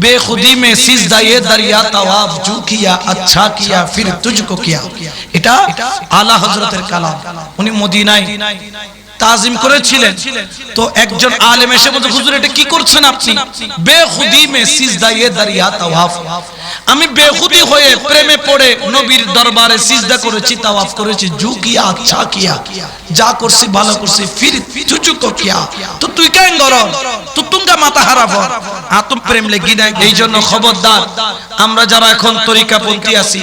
বেখুদি মে সিজদা এ দরিয়া তাওয়াব জু কিয়া আচ্ছা কিয়া ফির তুজকো কিয়া এটা আলা হযরতের কালাম। উনি মদিনায় তাজিম করেছিলেন। তো একজন আলেম এসে বলতে হুজুর, এটা কি করছেন আপনি? বেখুদি মে সিজদা এ দরিয়া তাওয়াফ। আমি বেখুদি হয়ে প্রেমে পড়ে নবীর দরবারে সিজদা করেছি, তাওয়াফ করেছি জু কিয়া আচ্ছা কিয়া। যা করছি, ভালো করছি, ফির তুজকো কিয়া। তো তুই কেন গরম? তো তুঙ্গা মাথা হারাবো। আতম প্রেম লেগি নাই এই জন্য খবরদার। আমরা যারা এখন তরিকাপন্থী আছি,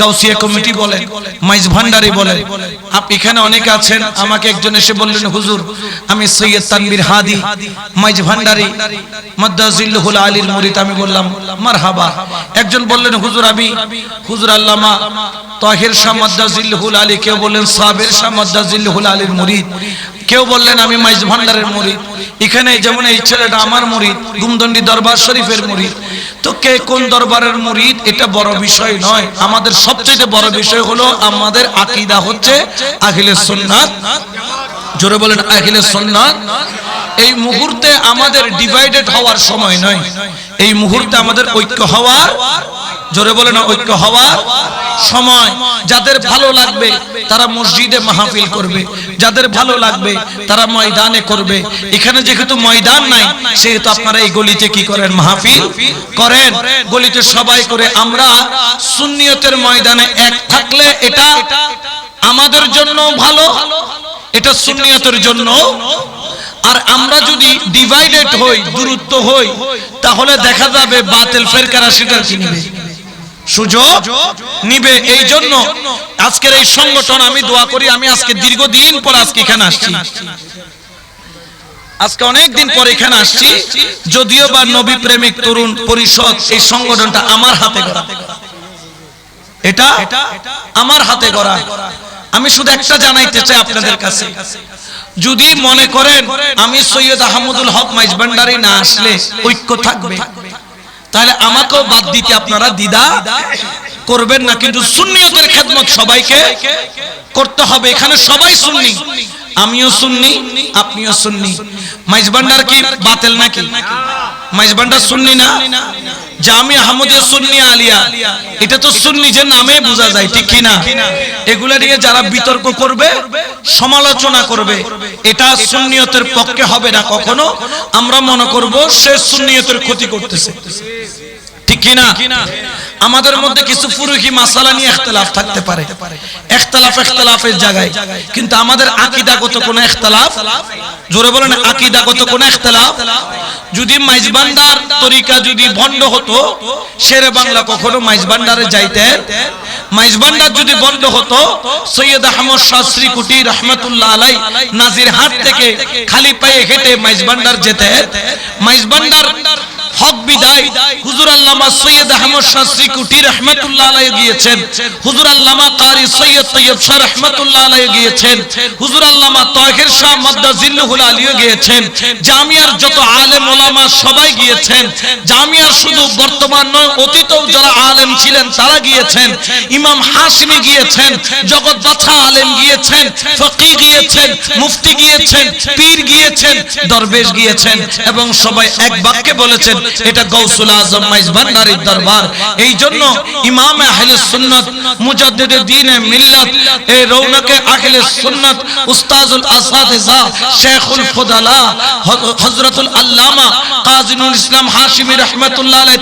গাউসিয়া কমিটি বলেন মাইজ ভান্ডারি বলেন আপনি এখানে অনেকে আছেন, আমাকে একজন এসে বললেন, হুজুর, আমি সৈয়দ তানবীর হাদি, মাইজ ভান্ডারি, মাদ্দাজিল্লুহুল আলীর মুরিদ, আমি বললাম, মারহাবা। একজন বললেন, হুজুর, আমি, হুজুর আল্লামা তাহির শাহ মাদ্দাজিল্লুহুল আলী। কেউ বললেন, সাবের শাহ মাদ্দাজিল্লুহুল আলীর মুরিদ। কেউ বললেন, আমি মাইজ ভান্ডারের মুরিদ এখানে যেমন এই ছেলেটা আমার মুরিদ গুমদন্ডি দরবার শরীফের মুরিদ তো কে কোন দরবারের মুরিদ এটা বড় বিষয় নয়। আমাদের সবচেয়ে বড় বিষয় হলো, আমাদের আকীদা হচ্ছে আখিলে সুন্নাত। জোরে বলেন আখিলে সুন্নাত। এই মুহূর্তে আমাদের ডিভাইডেড হওয়ার সময় নয়। এই মুহূর্তে আমাদের ঐক্য হওয়ার, জোরে বলেন, ঐক্য হওয়ার সময় যাদের ভালো লাগবে তারা মসজিদে মাহফিল করবে। যাদের ভালো লাগবে তারা ময়দানে করবে। এখানে যেহেতু ময়দান নাই, সেহেতু আপনারা এই গলিতে কি করেন? মাহফিল করেন। গলিতে সবাই করে। আমরা সুন্নিয়তের ময়দানে এক থাকলে এটা আমাদের জন্য ভালো, এটা সুন্নিয়তের জন্য। আর আমরা যদি ডিভাইডেড হই, দূরত্ব হই, তাহলে দেখা যাবে বাতিল ফেরকারা সেটা কিনবে। সুযোগ নিবে এই জন্য। আজকের এই সংগঠন আমি দোয়া করি, আমি আজকে দীর্ঘদিন পর আজকে এখানে আসছি। আজকে অনেক দিন পর এখানে আসছি, যদিও বা নবী প্রেমিক তরুণ পরিষদ এই সংগঠনটা আমার হাতে গড়া। এটা আমার হাতে গড়া। আমি শুধু একটা জানাইতে চাই আপনাদের কাছে। যদি মনে করেন, আমি সৈয়দ আহমদুল হক মাইজ ভান্ডারি না আসলে ঐক্য থাকবে। তাহলে আমাকেও বাদ দিতে আপনারা দিদা করবেন না, কিন্তু সুন্নিয়তের খেদমত সবাইকে করতে হবে। এখানে সবাই সুন্নি, আমিও সুন্নি, আপনিও সুন্নি। মাইজ ভান্ডার কি বাতিল নাকি? মাইজ ভান্ডার সুন্নি না? জামি আহমদিয়া সুন্নি আলিয়া, এটা তো সুন্নি যে নামে বোঝা যায়, ঠিক কি না? এগুলা নিয়ে যারা বিতর্ক করবে, সমালোচনা করবে, এটা সুন্নিয়তের পক্ষে হবে না কখনো। আমরা মনে করব সে সুন্নিয়তের ক্ষতি করতেছে। ঠিক কি না আমাদের মধ্যে কিছু ফুরুহি মাসালা নিয়ে ইখতিলাফ থাকতে পারে। ইখতিলাফ ইখতিলাফের জায়গায়। কিন্তু আমাদের আকীদাগত কোনো ইখতিলাফ জোরে বলেন, আকীদাগত কোনো ইখতিলাফ যদি মাইজবান্ডার তরিকা যদি বন্ধ হতো, শেরে বাংলা কখনো মাইজবান্ডারে যাইতে মাইজবান্ডার যদি বন্ধ হতো, সৈয়দ আহমদ শাহ শ্রীকুটি রহমতুল্লাহ আলাই নাজির হাট থেকে খালি পায়ে হেঁটে মাইজবান্ডার যেতে মাইজবান্ডার হক বিদায় হুজুর আল্লামা সৈয়দ আহমদ রহমতুল্লাহ গিয়েছেন। হুজুর আল্লামা কারি সৈয়দ তৈয়ব শাহ রহমতুল্লাহ গিয়েছেন। হুজুর আল্লামা শাহ গিয়েছেন। জামিয়ার যত আলেম ওলামা সবাই গিয়েছেন। জামিয়ার শুধু বর্তমান নয়, অতীতেও যারা আলেম ছিলেন তারা গিয়েছেন। ইমাম হাশমি গিয়েছেন জগৎ বাছা আলেম গিয়েছেন, ফকি গিয়েছেন, মুফতি গিয়েছেন, পীর গিয়েছেন, দরবেশ গিয়েছেন এবং সবাই এক বাক্যে বলেছেন, এটা গৌসুল আজম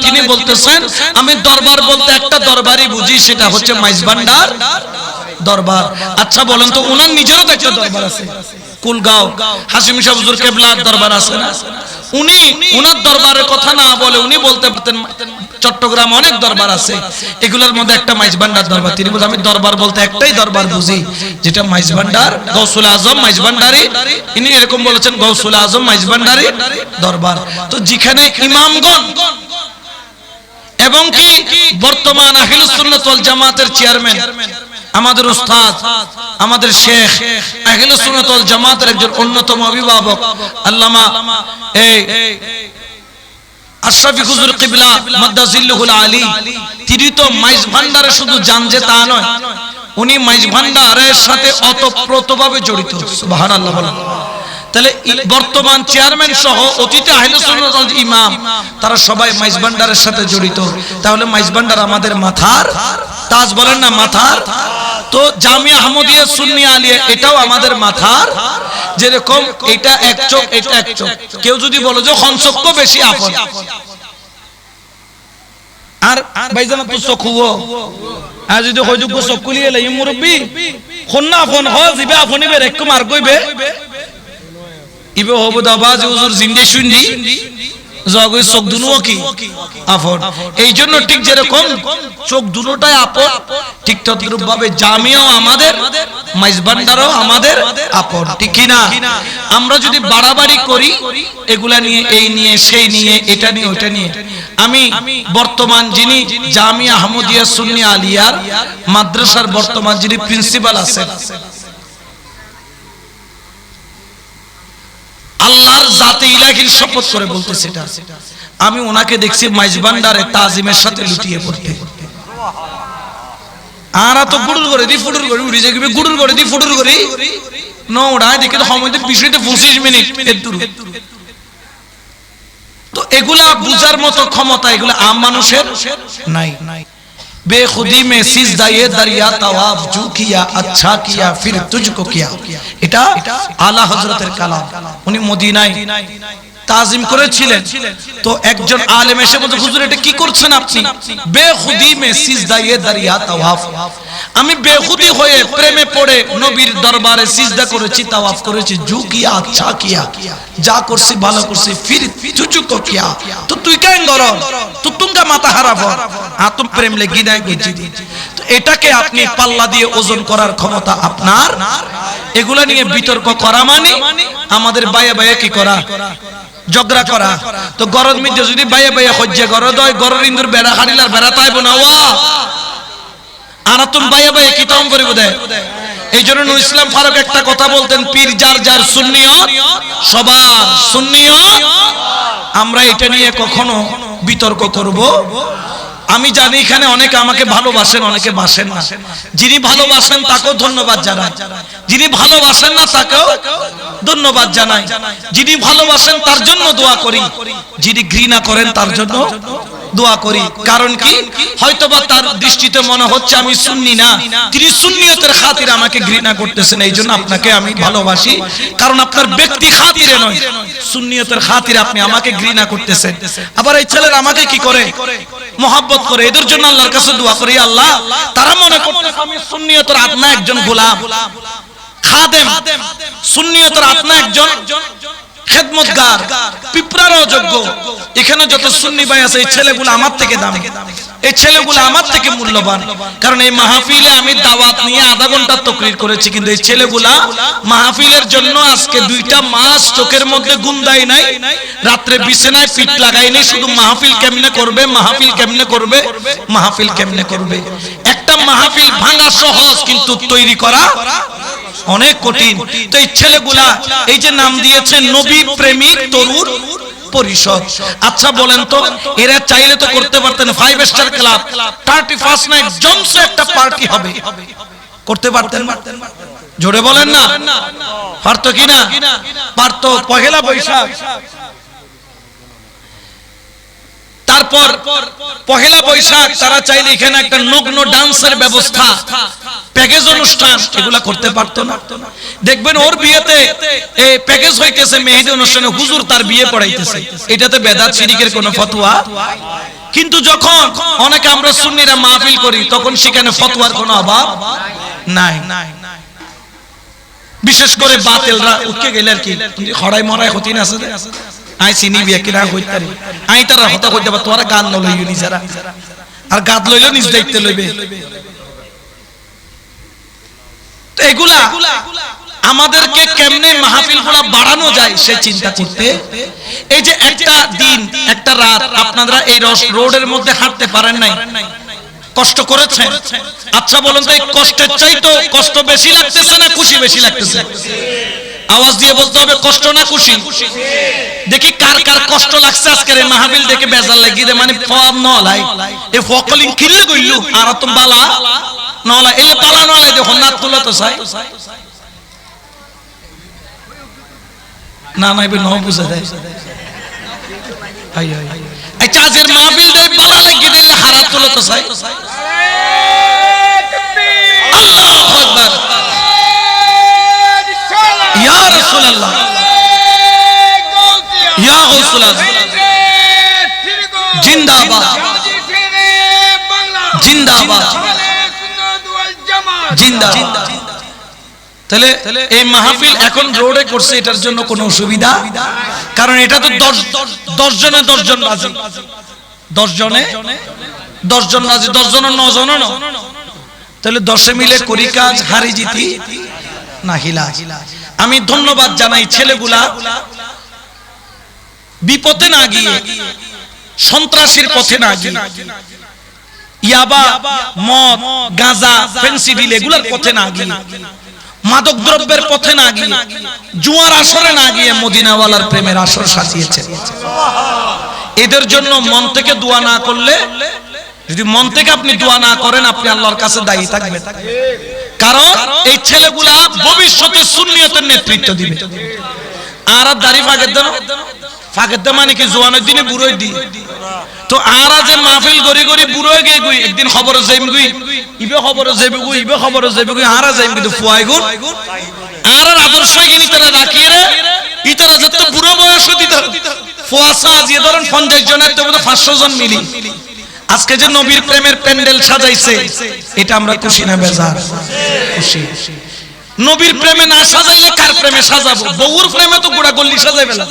তিনি বলতেছেন, আমি দরবার বলতে একটা দরবারই বুঝি, সেটা হচ্ছে মাইজ ভান্ডার দরবার। আচ্ছা বলেন তো, উনার নিজেরও তো একটা দরবার আছে। কুলগাঁও হাসিম হুজুর কেবলার দরবার আছে না? উনি উনার দরবারের কথা না বলে উনি বলতে পারতেন চট্টগ্রাম অনেক দরবার আছে। এগুলোর মধ্যে একটা মাইজ ভান্ডার দরবার। তিনি বলতে আমি দরবার বলতে একটাই দরবার বুঝি, যেটা মাইজ ভান্ডার গৌসুল আজম মাইজ ভান্ডারি ইনি এরকম বলেছেন, গৌসুল আজম মাইজ ভান্ডারি দরবার। তো যেখানে ইমামগণ এবং কি বর্তমান আহিলুস সুন্নাত ওয়াল জামাতের চেয়ারম্যান আমাদের উস্তাদ, আমাদের শেখ, আহলে সুন্নাত ওয়াল জামাতের একজন অন্যতম অভিভাবক, আল্লামা এই আশরাফি হুজুর কিবলা মাদ্দাজিল্লুহুল আলী। তিনি তো মাইজ ভান্ডারে শুধু জান যে তা নয়, উনি মাইজ ভান্ডারের সাথে অতপ্রতভাবে জড়িত, সুবহানাল্লাহ তাহলে বর্তমান চেয়ারম্যান সহ অতীতে আহলে সুন্নাত ওয়াল ইমাম, তারা সবাই মাইজ ভান্ডারের সাথে জড়িত। তাহলে মাইজ ভান্ডার আমাদের মাথার তাজ বলেন না মাথার? তো জামিয়া আহমদিয়া সুন্নি আলিয়া, এটাও আমাদের মাথার। যেরকম এটা এক চোখ, এটা এক চোখ। কেউ যদি বলো যে হনসক্য বেশি আপন। আর ভাইজান তো চকু আর যদি হয়যোগ্য চকু লিয়ে লাই মুরব্বী খন্না ফোন, হ, জিবে আপনি বে রেক্কো মার কইবে। ইবে হব দাবা যে হুজুর জিন্দে শুনদি জগই চোখ দুনুও কি? আফন এই জন্য ঠিক যেরকম চোখ দুটোটাই আপন ঠিক তদ্রুপ ভাবে জামিয়াও আমাদের মাইজবান্ডারও আমাদের আপন ঠিক কি না আমরা যদি বাড়াবাড়ি করি, এগুলা নিয়ে, এই নিয়ে, সেই নিয়ে, এটা নিয়ে ওটা নিয়ে, আমি বর্তমান যিনি জামিয়া আহমদিয়া সুন্নি আলিয়ার মাদ্রাসার বর্তমান যিনি প্রিন্সিপাল আছেন আল্লাহর জাতে ইলাহির শপথ করে বলতেছে এটা। আমি ওনাকে দেখছি মাইজবান্ডারে তাজিমের সাথে লুটিয়ে পড়তে। আরা তো গুড়ুর করে দি ফুটুর করে, উড়ি যাবে গুড়ুর করে দি ফুটুর করে। ন ওড়ায় দেখে তো সময় সময়তে বিষয়তে পঁচিশ মিনিট দূর। তো এগুলা বুঝার মতো ক্ষমতা এগুলা আম মানুষের নাই। বেখুদি মে সিজদা ये दरिया तवाफ जो किया अच्छा किया फिर तुझको किया এটা আলা হযরতের কালাম উনি মদিনায় তাজিম করেছিলেন। তো একজন আলেম এসে বলছে, হুজুর, এটা কি করছেন আপনি? বেহুদি মে সিজদায়ে দারিয়া তাওয়াফ। আমি বেহুদি হয়ে প্রেমে পড়ে নবীর দরবারে সিজদা করেছি, তাওয়াফ করেছি জু আচ্ছা কিয়া যা করছি, ভালো করছি, ফির তুচু কো কিয়া। তো তুই কেন গর তো তুমগা মাথা হারাব। আতম প্রেম লে গিনায় গিজি তো এটাকে আপনি পাল্লা দিয়ে ওজন করার ক্ষমতা আপনার? এগুলা নিয়ে বিতর্ক করা মানে? আমাদের বায়ে বায়ে কি করা? ঝগড়া করা। তো গরদ মিদ্যে যদি বাইয়া বাইয়া হজ্জে গরদ হয় গরর ইন্দুর বেড়া হারিলার বেড়া তাইব না ও আনাতুন বাইয়া বাইয়ে কি তম করিব দে? এই জন্য নুর ইসলাম ফারুক একটা কথা বলতেন, পীর যার যার সুন্নিয়ত, সবার সুন্নিয়ত। আমরা এটা নিয়ে কখনো বিতর্ক করব আমি জানি এখানে অনেকে আমাকে ভালোবাসেন, অনেকে বাসেন না। যিনি ভালোবাসেন, তাকেও ধন্যবাদ জানাই। যিনি ভালোবাসেন না, তাকেও ধন্যবাদ জানাই। যিনি ভালোবাসেন, তার জন্য দোয়া করি। যিনি ঘৃণা করেন, তার জন্য দোয়া করি। কারণ কি? হয়তোবা তার দৃষ্টিতে মনে হচ্ছে আমি সুন্নি না। তিনি সুন্নিয়তের খাতিরে আমাকে ঘৃণা করতেছেন। এই জন্য আপনাকে আমি ভালোবাসি। কারণ আপনার ব্যক্তি খাতিরে নয়। সুন্নিয়তের খাতিরে আপনি আমাকে ঘৃণা করতেছেন। আবার এই ছেলের আমাকে কি করে? মহাব্বত করে। এদের জন্য আল্লাহর কাছে দোয়া করি আল্লাহ তারা মনে করতেছে আমি সুন্নিয়তের আপনা একজন গোলাম। খাদেম। সুন্নিয়তের আপনা একজন। খেদমতগার, পিঁপড়ারও যোগ্য। এখানে যত সুন্নি ভাই আছে, এই ছেলেগুলো আমার থেকে দামি। এই ছেলেগুলো আমার থেকে মূল্যবান। কারণ এই মাহফিলে আমি দাওয়াত নিয়ে আধা ঘণ্টা তকরির করেছি, কিন্তু এই ছেলেগুলা মাহফিলের জন্য আজকে দুইটা মাস চোখের মধ্যে গুন্দাই নাই। রাত্রে বিছানায় পিঠ লাগাই নাই, শুধু মাহফিল কেমনে করবে, মাহফিল কেমনে করবে, মাহফিল কেমনে করবে। একটা মাহফিল ভাঙা সহজ, কিন্তু তৈরি করা অনেক কঠিন। তো এই ছেলেগুলা এই যে নাম দিয়েছে নবী প্রেমিক তরুণ পরিষদ। আচ্ছা বলেন তো এরা চাইলে তো করতে পারতেন five star club thirty first night জমসে একটা পার্টি হবে। করতে পারতেন জোরে বলেন না? পারতো কি না? পারতো পহেলা বৈশাখ। তারপর পহেলা বৈশাখ তারা চাইলে এখানে একটা নগ্ন ডান্সের ব্যবস্থা। প্যাকেজ অনুষ্ঠান, এগুলা করতে পারতো না। দেখবেন ওর বিয়েতে এই প্যাকেজ হইতেছে, মেহেদি অনুষ্ঠানে হুজুর তার বিয়ে পড়াইতেছে। এটাতে বেদাত শিরিকের কোনো ফতোয়া? কিন্তু যখন অনেকে আমরা সুন্নিরা মাহফিল করি, তখন সেখানে ফতোয়ার কোনো অভাব নাই। বিশেষ করে বাতেলরা উঠকে গেলে আর কি খড়াই মরাই হতি না আছে আই চিনি, বিয়া কিনা কইতারি আই তারা? হতা কইতে বা তোরা গান লইও নিজেরা আর গাদ লইলো নিজ দেখতে লইবে। তো এগুলা আমাদেরকে কেমনে মাহফিলগুলা বাড়ানো যায় সে চিন্তা করতে? এই যে একটা দিন একটা রাত আপনারা এই রোডের মধ্যে হাঁটতে পারেন নাই। কষ্ট করেছেন? আচ্ছা বলুন তো এই কষ্টের চাইতো কষ্ট বেশি লাগতেছে না খুশি বেশি লাগতেছে? আওয়াজ দিয়ে বলতে হবে কষ্ট না খুশি? দেখি কার কার কষ্ট লাগছে আজকের এই মাহফিল দেখে বেজার লাগি দে মানে ফব নলাই এ ফকলিং কিল্লে গইলু আর তো বালা। নলা এলে বালা নলাই দেখো নাত তুলা তো চাই। না না, এবার ন বুঝে দেয়। হাই হাই এই চাচের মাহফিল দেই বালা লাগিয়ে দিলে হারাত তুলো তো চাই। জিন্দাবাদ। জিন্দাবাদ। তাহলে এই মাহফিল এখন রোডে করছে, এটার জন্য কোনো অসুবিধা? কারণ এটা তো দশ জনে দশ জন রাজি। দশ জনে? দশ জন রাজি, দশ ন জন তাহলে দশে মিলে করি কাজ, হারি জিতি, না হিলা। আমি ধন্যবাদ জানাই ছেলেগুলা। বিপদে না গিয়ে, সন্ত্রাসীর পথে না গিয়ে। ইয়াবা, মদ, গাঁজা পথে না গিয়ে। মাদক দ্রব্যের পথে না গিয়ে। জুয়ার আসরে না গিয়ে মদিনাওয়ালার প্রেমের আসর সাজিয়েছে। এদের জন্য মন থেকে দোয়া না করলে, যদি মন থেকে আপনি দোয়া না করেন, আপনি আল্লাহর কাছে দায়ী থাকবেন। কারণ এই ছেলেগুলা ভবিষ্যতে সুন্নিয়তের নেতৃত্ব দিবে। আর দাড়ি ফাঁকের দেন ফাঁকের দেন মানে কি? জোয়ানের দিনে বুড়োই দি। তো আর যে মাহফিল গরি গরি বুড়োই গে গুই, একদিন খবর যাইম গুই, ইবে খবর যাইবে গুই, ইবে খবর যাইবে গুই আর যাইম কিন্তু ফুয়াই গুন। আর আদর্শ গিনি তারা রাখিয়ে রে ইতারা যত বুড়ো বয়স দিত ফুয়াসা আজিয়ে ধরেন পঞ্চাশ জনের তো পাঁচশো জন মিলি। আজকে যে নবীর প্রেমের প্যান্ডেল সাজাইছে, এটা আমরা খুশি না বেজার? খুশি। নবীর প্রেমে না সাজাইলে কার প্রেমে সাজাবো? বউর প্রেমে তো গোড়া গল্লি সাজাইবে না।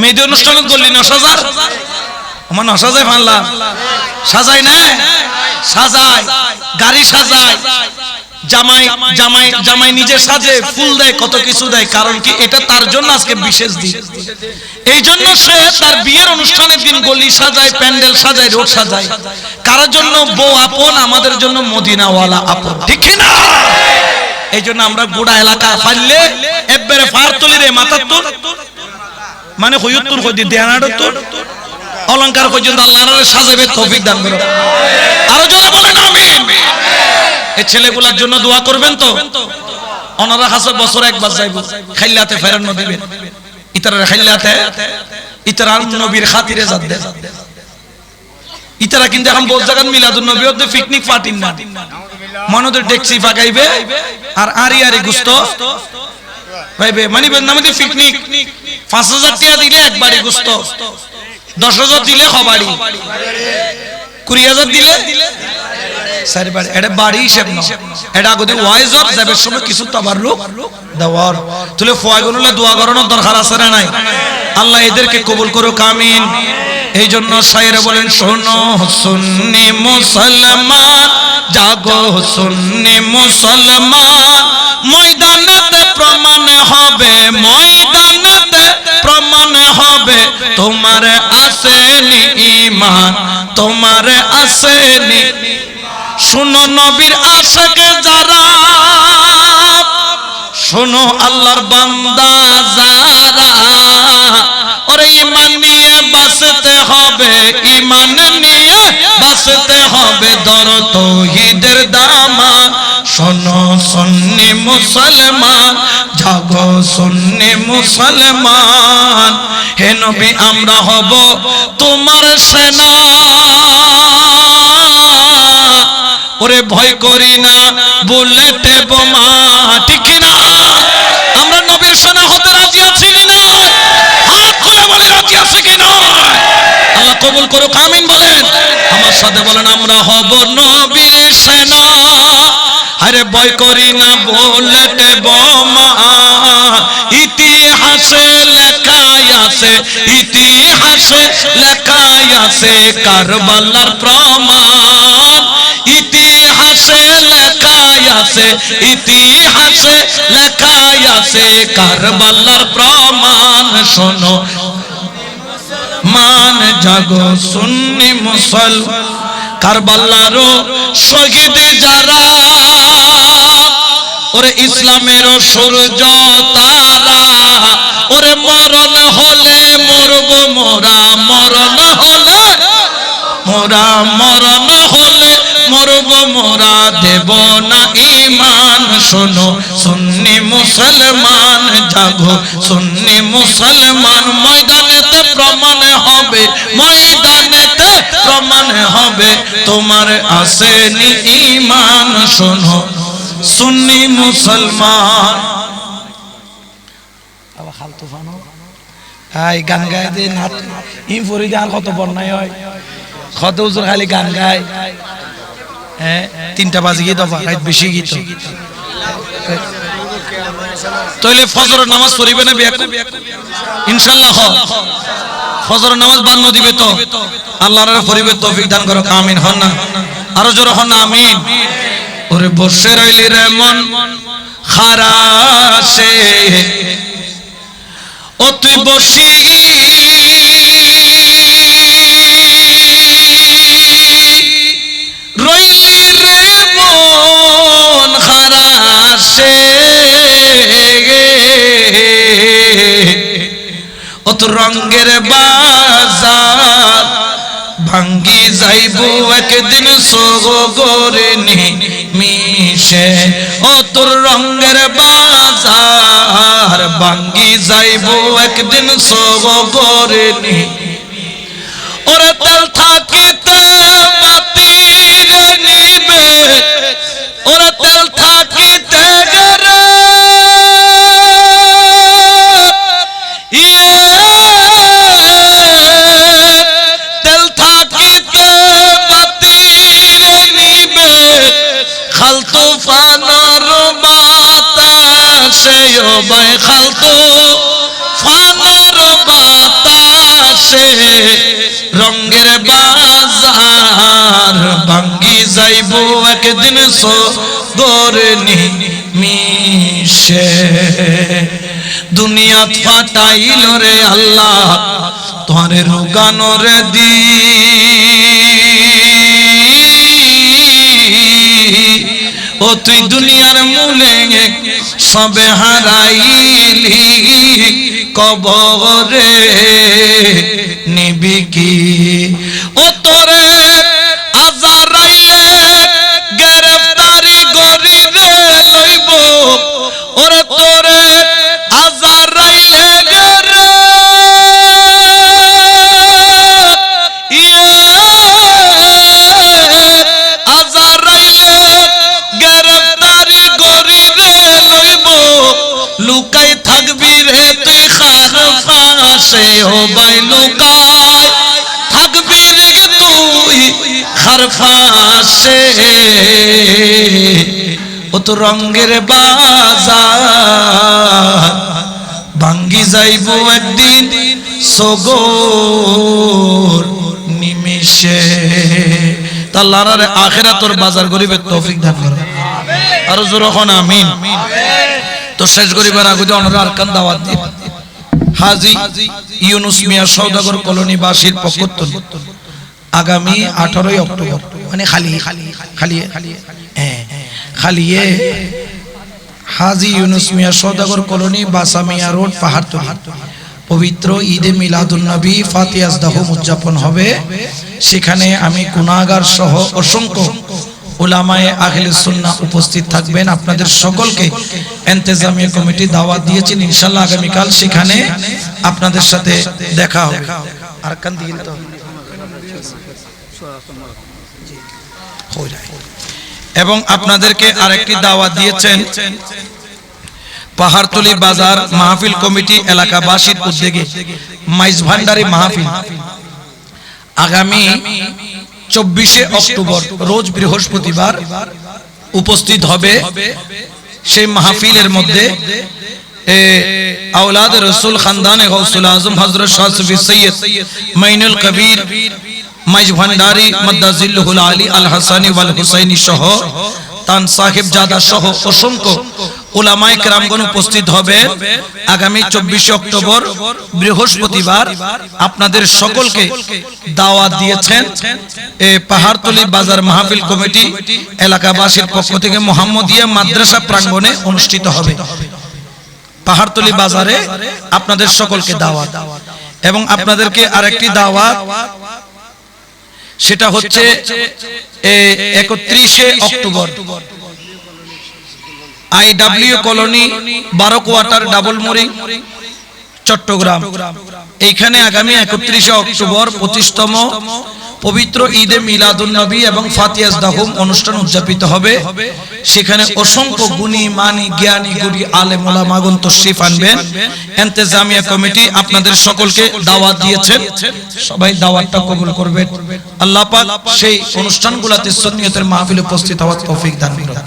মেয়েদের অনুষ্ঠানে গল্লি না সাজা আমার না সাজাই ফানলাম সাজাই না? সাজাই গাড়ি সাজায়। জামাই জামাই জামাই নিজে সাজে, ফুল দেয়, কত কিছু দেয়। কারণ কি এটা তার জন্য আজকে বিশেষ দিন। এই জন্য সে তার বিয়ের অনুষ্ঠানের দিন গলি সাজায়, প্যান্ডেল সাজায়, রোড সাজায়। কারোর জন্য বউ আপন, আমাদের জন্য মদিনাওয়ালা আপন। ঠিক না এই জন্য আমরা গোড়া এলাকা ফাইলে একবারে ফার তুলি রে মাথার তোর মানে হইয়ুত্তর কই দেয়ানার তোর অলংকার পর্যন্ত আল্লাহর সাজাবে তৌফিক দান করো আরও জোরে বলেন, আমিন। এই ছেলেগুলোর জন্য দোয়া করবেন তো? ওনারা হাসে বছর একবার যাইব। খাইলাতে ফেরানো দিবেন ইতারা খাইলাতে ইতারা নবীর খাতিরে যাদ দে ইতারা কিন্তু এখন বহু জায়গায় মিলাদুন নবী ওদের পিকনিক পার্টি না মনদের ডেকসি ফাগাইবে আর আরি আরি গুস্ত। ভাইবে মানিবেন না আমাদের পিকনিক পাঁচ হাজার টাকা দিলে একবারই গুস্ত। দশ হাজার দিলে খবাড়ি কুড়ি হাজার দিলে? আল্লাহ এদেরকে কবুল করো কামিন এই জন্য সাইরা বলেন, শোনো সুন্নি মুসলমান, জাগো সুন্নি মুসলমান। ময়দানেতে প্রমাণ হবে ময়দানেতে প্রমাণ হবে, তোমার আসেনি ইমান তোমার আসেনি শুনো নবীর আশাকে যারা, শোনো আল্লাহর বান্দা যারা। ওরে ইমান নিয়ে বাঁচতে হবে ইমান নিয়ে বাঁচতে হবে দর তৌহিদের দামা শোনো সন্নি মুসলমান মুসলমান, হে নবী আমরা হব তোমার সেনা। ওরে ভয় করি না, বুলেটে বোমা, ঠিক না আমরা নবীর সেনা হতে রাজি আছি কি না? হাত খুলে বলে রাজি আছি কি না? আল্লাহ কবুল করুক, আমিন বলেন। আমার সাথে বলেন, আমরা হব নবীর সেনা। আরে ভয় করি না, বুলেটে আছে, ইতিহাসে লেখাই আছে কারবালার প্রমাণ। ইতিহাসে লেখাই আছে, ইতিহাসে লেখাই আছে কারবালার প্রমাণ। শোনো, মান জাগো সুন্নি মুসল, কারবালারও শহীদ যারা। ওরে ইসলামের সূর্য তারা। মরব মোরা মরণ হলে, মোরা মরণ হলে, মরব, মোরা দেব না ইমান শোনো, সুন্নি মুসলমান জাগো, সুন্নি মুসলমান ময়দানেতে প্রমাণ হবে, ময়দানেতে প্রমাণ হবে, তোমার আসেনি ঈমান। শোনো, সুন্নি মুসলমান। আবার খাল হাই গান গায় দে নাচ ইম দে আর কত বন্যায় হয়। কত উজুর খালি গান গায় হ্যাঁ তিনটা বাজে দফা রাত বেশি গীত। তাহলে ফজর নামাজ পড়িবে না বিয়া ইনশাআল্লাহ ফজর নামাজ বান্ন দিবে তো। আল্লাহর পরিবে তৌফিক দান করো আমিন হন না। আরও জোরে হন আমিন। ওরে বসে রইলি রে মন। খারাসে ও তুই বসি রইলি রে মন খারাসে ও তো রঙ্গের বাজার ভাঙ্গি যাইব একদিন সগরে মিশে। তোর রঙের বাজার ভাঙ্গি যাইব একদিন সব করে নি ওরে তেল থাকিতে বাতাসে ও ভাই খাল তুফানর বাতাসে বাজার ভাঙ্গি যাইব। একদিন দুনিয়া ফাটাইল রে আল্লাহ, তোমারে রোগানোর দি ও তুই দুনিয়ার মূলে সবে হারাইলি কবরে নিবি কি? ও তোরে ফাঁসে ও তো রঙ্গের বাজার। ভাঙ্গি যাইব একদিন সগোর নিমিষে। তা লারারে আখেরা তোর বাজার গরিবের তৌফিক দান করে। আরও জোর এখন আমিন। তো শেষ গরিবের আগে যে অনারা আরকান দাওয়াত দিয়ে। হাজি ইউনুস মিয়া সৌদাগর কলোনি বাসীর পক্ষত্তন আগামী আঠারোই অক্টোবর। মানে খালি খালি খালি হ্যাঁ খালিয়ে হাজি ইউনুস মিয়া সৌদাগর কলোনি বাসামিয়া রোড পাহাড়তলি। পবিত্র ঈদে মিলাদুল নবী ফাতিয়াজ দাহম উদযাপন হবে। সেখানে আমি গুনাগার সহ অসংখ্য ওলামায়ে আহলে সুন্নাহ উপস্থিত থাকবেন। আপনাদের সকলকে এন্তেজামিয়া কমিটি দাওয়াত দিয়েছেন ইনশাআল্লাহ আগামীকাল সেখানে আপনাদের সাথে দেখা হবে। আর কান দিন তো। হয়ে। এবং আপনাদেরকে আরেকটি দাওয়াত দিয়েছেন পাহাড়তলি বাজার মাহফিল কমিটি এলাকাবাসীর উদ্যোগে মাইজ ভান্ডারি মাহফিল। আগামী চব্বিশে অক্টোবর, রোজ বৃহস্পতিবার উপস্থিত হবে সেই মাহফিলের মধ্যে আওলাদ রসুল খানদান হজরত শাহ সৈয়দ মাইনুল কবির মাইজ ভান্ডারি মদ্দাজিল্লুহুল আলী আল হাসানি ওয়াল হুসাইনি সহ তান সাহেব জাদা সহ অসংখ্য ওলামায়ে কেরামগণ উপস্থিত হবে আগামী চব্বিশে অক্টোবর বৃহস্পতিবার আপনাদের সকলকে দাওয়াত দিয়েছেন এ পাহাড়তলি বাজার মাহফিল কমিটি এলাকাবাসীর পক্ষ থেকে মোহাম্মদিয়া মাদ্রাসা প্রাঙ্গণে অনুষ্ঠিত হবে। পাহাড়তলি বাজারে আপনাদের সকলকে দাওয়াত। এবং আপনাদেরকে আরেকটি দাওয়াত সেটা হচ্ছে একত্রিশে অক্টোবর। আই ডাব্লিউ কলোনি বারো কোয়ার্টার ডাবল মুড়ি চট্টগ্রাম। এইখানে আগামী একত্রিশে অক্টোবর পঁচিশতম পবিত্র ঈদে মিলাদুল নবী এবং ফাতিয়াস দাহুম অনুষ্ঠান উদযাপিত হবে। সেখানে অসংখ্য গুণী, মানি, জ্ঞানী গুড়ি আলেম, ওলামা আগন তশরিফ আনবেন। এন্তেজামিয়া কমিটি আপনাদের সকলকে দাওয়াত দিয়েছেন সবাই দাওয়াতটা কবুল করবেন আল্লাহ পাক সেই অনুষ্ঠানগুলোতে সুন্নিয়তের মাহফিলে উপস্থিত হওয়ার তৌফিক দান করুন।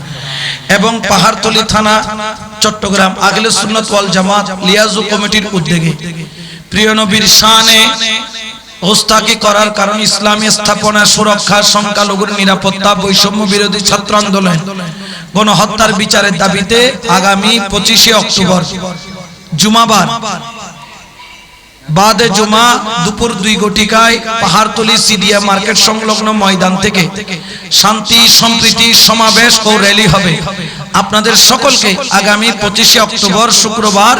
এবং পাহাড়তলি থানা, চট্টগ্রাম আগলে সুন্নত ওয়াল জামাত লিয়াজু কমিটির উদ্যোগে প্রিয় নবীর শানে হোস্তাকি করার কারণ ইসলামী স্থাপনা সুরক্ষা, সংখ্যালঘুর নিরাপত্তা, বৈষম্য বিরোধী ছাত্র আন্দোলন গণহত্যার বিচারের দাবিতে আগামী পঁচিশে অক্টোবর, জুমাবার। বাদে জুমা দুপুর দুই গটিকায় পাহাড়তলি সিডিয়া মার্কেট সংলগ্ন ময়দান থেকে শান্তি, সম্প্রীতি, সমাবেশ ও র্যালি হবে। আপনাদের সকলকে আগামী পঁচিশে অক্টোবর শুক্রবার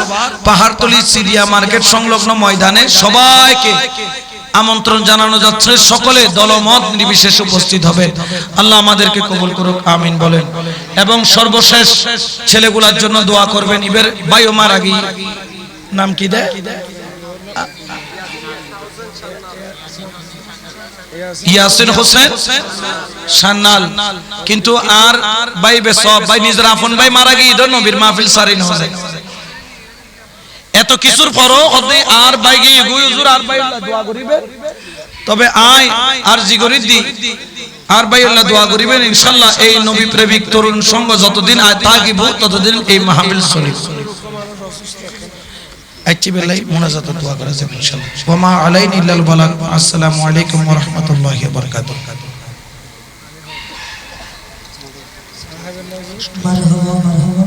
পাহাড়তলি সিডিয়া মার্কেট সংলগ্ন ময়দানে সবাইকে আমন্ত্রণ জানানো যাচ্ছে। সকলে দলমত নির্বিশেষে উপস্থিত হবে। আল্লাহ আমাদেরকে কবুল করুক, আমিন বলেন। এবং সর্বশেষ ছেলেগুলার জন্য দোয়া করবেন ইবের বায়ু মারা গিয়ে নাম কি দেয় ইয়াসিন হোসেন? সান্নাল। কিন্তু আর ভাই বেসব ভাই নিজের আপন ভাই মারা গিয়ে নবীর মাহফিল সারিন হোসেন এত কিছুর পরও ওদে আর গুই হুজুর, আর ভাই দোয়া করিবে। তবে আয় আর জিগরি দি আর ভাই আল্লাহ দোয়া করিবেন, ইনশাআল্লাহ এই নবী প্রেমিক তরুণ সংঘ যতদিন আয় থাকিব ততদিন এই মাহফিল চলিব। আচ্ছা বেলাই মোনাজাত দোয়া করা যাবে ইনশাআল্লাহ। ওয়া মা আলাইনা ইল্লাল বালাগ। আসসালামু আলাইকুম ওয়া রাহমাতুল্লাহি ওয়া বারাকাতুহু। মারহাবা মারহাবা।